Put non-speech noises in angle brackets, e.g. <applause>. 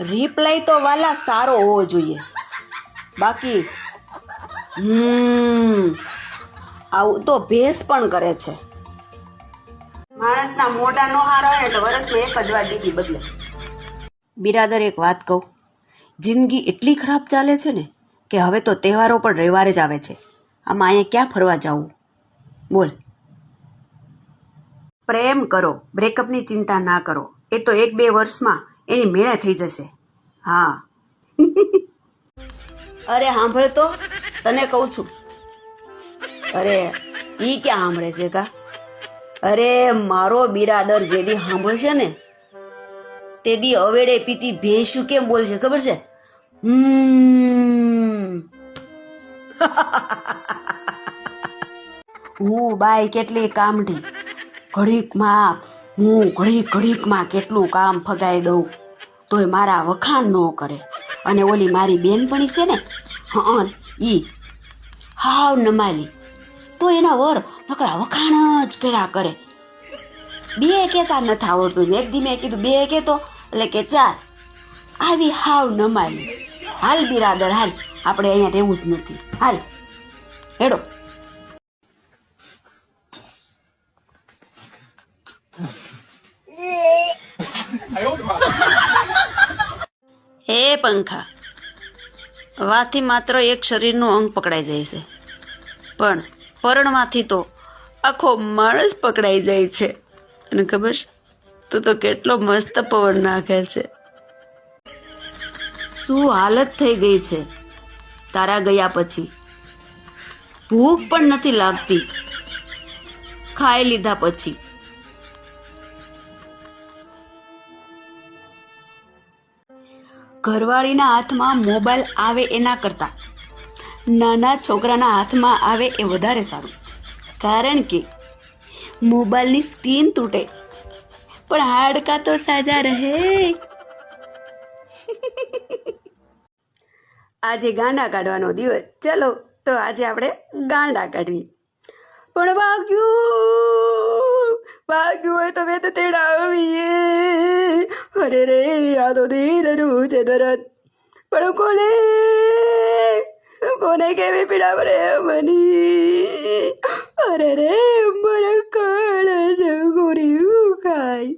Reply તો વાલા સારો હોવો જોઈએ. બાકી, હમ, આવું તો ભેસ પણ કરે છે. માણસના મોઢા નો હારો હોય એટલે વર્ષમાં એક જ વાર ડીપી બદલે. બિરાદર એક વાત કહું. જિંદગી એટલી ખરાબ ચાલે છે ને કે હવે તો તહેવારો પણ રવિવારે જ આવે છે. આમાં અહીંયા ક્યાં ફરવા જવું? બોલ. પ્રેમ કરો બ્રેકઅપની ચિંતા ના કરો. એ તો એક બે વર્ષમાં એની મેળા થઈ જશે. હા. <laughs> અરે સાંભળ તો, તને કહું છું. અરે, ઈ ક્યાં સાંભળે છે કા? અરે, મારો બિરાદર જે દી સાંભળશે ને, તે દી અવેડે પીતી ભેંસું કેમ બોલશે, ખબર છે? <laughs> હું બાઈ કેટલી કામઢી. ઘડીકમાં હું ઘડીક ઘડીકમાં કેટલું કામ ફગાઈ દઉં, તોય મારા વખાણ ન કરે. અને ઓલી મારી બેનપણી છે ને, હં, ઈ હાવ નમાલી. તો એના વર નકરા વખાણ જ કર્યા કરે. બે કેતા નથી આવડતું. મેં એક દી મેં કીધું, બે કેતો, એટલે કે ચાર. આવી હાવ નમાલી. હાલ બિરાદર, હાલ. આપણે અહીંયા રહેવું જ નથી. હાલ. હેડો. હે પંખા વાથી માત્ર એક શરીરનું અંગ પકડાઈ જાય છે. પણ પરણમાંથી તો આખો માણસ પકડાઈ જાય છે. તને ખબર છે? તું તો કેટલો મસ્ત પવન નાખે છે. શું હાલત થઈ ગઈ છે? તારા ગયા પછી. ભૂખ પણ નથી લાગતી. ખાઈ લીધા પછી. ઘરવાળીના હાથમાં મોબાઈલ આવે એના કરતા. નાના છોકરાના હાથમાં આવે એ વધારે સારું. કારણ કે મોબાઈલની સ્ક્રીન તૂટે. પણ હાડકા તો સાજા રહે. આજે ગાંડા કાઢવાનો દિવસ. ચલો, તો આજે આપણે ગાંડા કાઢવી પણ વાગ્યું. વાગ્યું હોય તો તો તેડાવીએ અરે રે તો ધીરનું છે દરદ. પણ કોને? કોને કેવી પીડા પડે મની? અરે રે, મારા કાળ જગોરી ખાય.